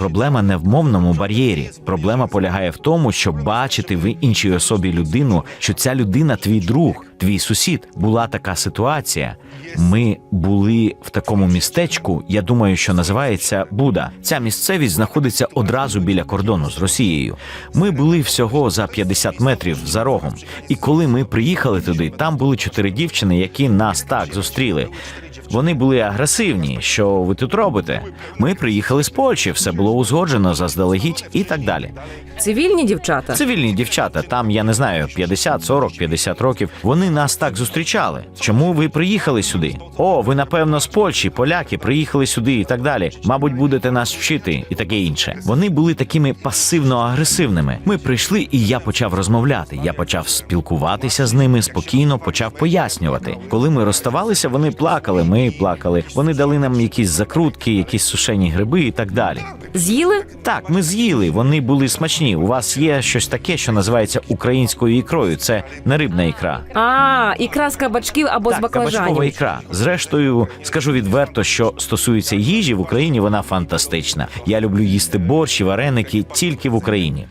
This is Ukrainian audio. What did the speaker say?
Проблема не в мовному бар'єрі. Проблема полягає в тому, щоб бачити в іншій особі людину, що ця людина твій друг, твій сусід. Була така ситуація. Ми були в такому містечку. Я думаю, що називається Буда. Ця місцевість знаходиться одразу біля кордону з Росією. Ми були всього за 50 метрів за рогом. І коли ми приїхали туди, там були чотири дівчини, які нас так зустріли. Вони були агресивні. Що ви тут робите? Ми приїхали з Польщі, все було узгоджено заздалегідь і так далі. Цивільні дівчата. Цивільні дівчата, там я не знаю, 50, 40, 50 років. Вони нас так зустрічали. Чому ви приїхали сюди? О, ви напевно з Польщі, поляки, приїхали сюди і так далі. Мабуть, будете нас вчити і таке інше. Вони були такими пасивно-агресивними. Ми прийшли, і я почав розмовляти. Я почав спілкуватися з ними спокійно, почав пояснювати. Коли ми розставалися, вони плакали. Ми плакали. Вони дали нам якісь закрутки, якісь сушені гриби і так далі. З'їли? Так, ми з'їли, вони були смачні. У вас є щось таке, що називається українською ікрою. Це не рибна ікра. А, ікра з кабачків або з так, кабачкова баклажанів. ікра. Зрештою, скажу відверто, що стосується їжі в Україні, вона фантастична. Я люблю їсти борщ і вареники тільки в Україні.